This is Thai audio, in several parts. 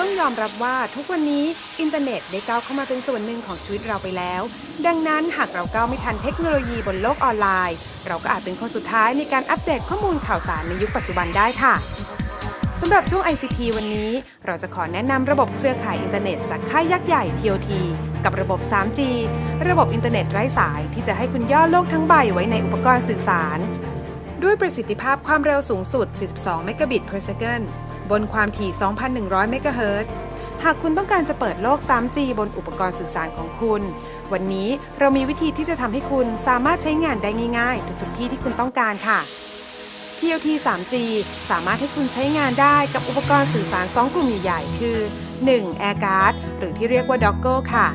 ต้องยอมรับว่าทุกวันนี้อินเทอร์เน็ตได้ก้าวเข้ามาเป็นส่วนหนึ่งของชีวิตเราไปแล้ว ดังนั้นหากเราก้าวไม่ทันเทคโนโลยีบนโลกออนไลน์ เราก็อาจเป็นคนสุดท้ายในการอัปเดตข้อมูลข่าวสารในยุคปัจจุบันได้ค่ะสำหรับช่วง ICT วันนี้ เราจะขอแนะนำระบบเครือข่ายอินเทอร์เน็ตจากค่ายยักษ์ใหญ่ TOT กับระบบ 3G ระบบอินเทอร์เน็ตไร้สายที่จะให้คุณย่อโลกทั้งใบไว้ในอุปกรณ์สื่อสาร ด้วยประสิทธิภาพความเร็วสูงสุด 42 เมกะบิต per second บนความถี่ 2,100 เมกะเฮิรตซ์หากคุณต้องการจะเปิดโลก 3G บนอุปกรณ์สื่อสารของคุณ วันนี้เรามีวิธีที่จะทำให้คุณสามารถใช้งานได้ง่ายๆ ทุกๆที่ที่คุณต้องการค่ะ TOT 3G สามารถให้คุณใช้งานได้กับอุปกรณ์สื่อสาร 2 กลุ่มใหญ่ๆ คือ 1. AirCard หรือที่เรียกว่า Dongle ค่ะ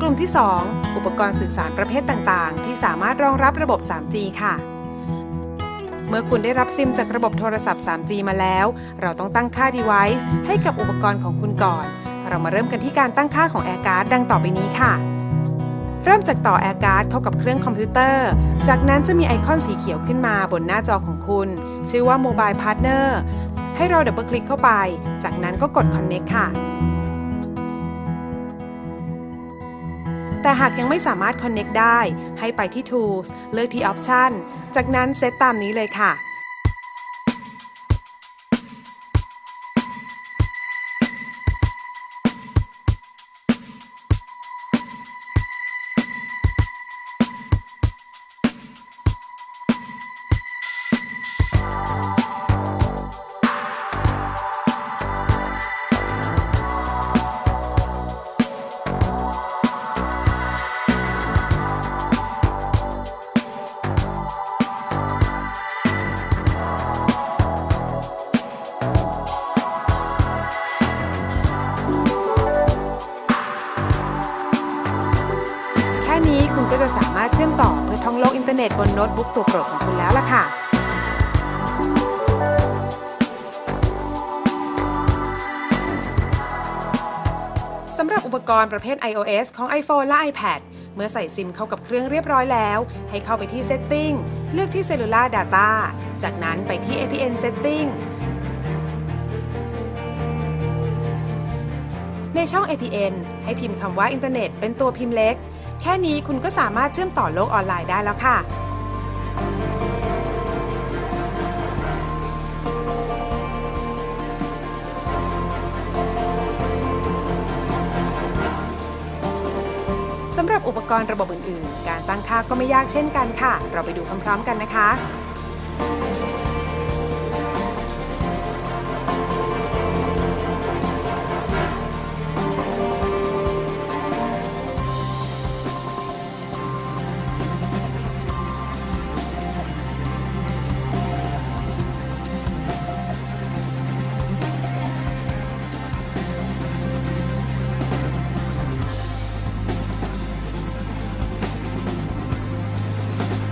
กลุ่มที่ 2 อุปกรณ์สื่อสารประเภทต่างๆ ที่สามารถรองรับระบบ 3G ค่ะ เมื่อคุณได้รับซิมจากระบบโทรศัพท์ 3G มาแล้ว เราต้องตั้งค่า device ให้กับอุปกรณ์ของคุณก่อน เรามาเริ่มกันที่การตั้งค่าของ AirCard ดังต่อไปนี้ค่ะ เริ่มจากต่อ AirCard เข้ากับเครื่องคอมพิวเตอร์ จากนั้นจะมีไอคอนสีเขียวขึ้นมาบนหน้าจอของคุณ ชื่อว่า Mobile Partner ให้เราดับเบิลคลิกเข้าไป จากนั้นก็กด Connect ค่ะ แต่หากยังไม่สามารถ Connect ได้ ให้ไปที่ Tools เลือกที่ Option จากนั้นเซตตามนี้เลยค่ะ แค่นี้คุณก็จะสามารถเชื่อมต่อเพื่อท่องโลกอินเทอร์เน็ตบนโน้ตบุ๊กตัวโปรดของคุณแล้วล่ะค่ะ สำหรับอุปกรณ์ประเภท iOS ของ iPhone และ iPad เมื่อใส่ซิมเข้ากับเครื่องเรียบร้อยแล้ว ให้เข้าไปที่ Setting เลือกที่ Cellular Data จากนั้นไปที่ APN Setting ในช่อง APN ให้พิมพ์คำว่าอินเทอร์เน็ตเป็นตัวพิมพ์เล็ก แค่นี้คุณก็สามารถเชื่อมต่อโลกออนไลน์ได้แล้วค่ะ สำหรับอุปกรณ์ระบบอื่น ๆ การตั้งค่าก็ไม่ยากเช่นกันค่ะ เราไปดูพร้อม ๆ กันนะคะ Bye.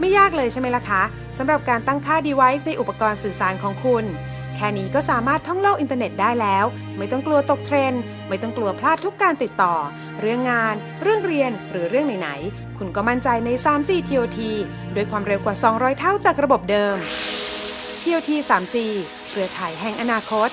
ไม่ยากเลยใช่ไหมล่ะคะสำหรับการตั้งค่า device ในอุปกรณ์สื่อสารของคุณ แค่นี้ก็สามารถท่องโลกอินเทอร์เน็ตได้แล้ว ไม่ต้องกลัวตกเทรนด์ไม่ต้องกลัวพลาดทุกการติดต่อ เรื่องงาน เรื่องเรียนหรือเรื่องไหนๆคุณก็มั่นใจใน 3G TOT ด้วยความเร็วกว่า 200 เท่าจากระบบเดิม TOT 3G เครือข่ายแห่งอนาคต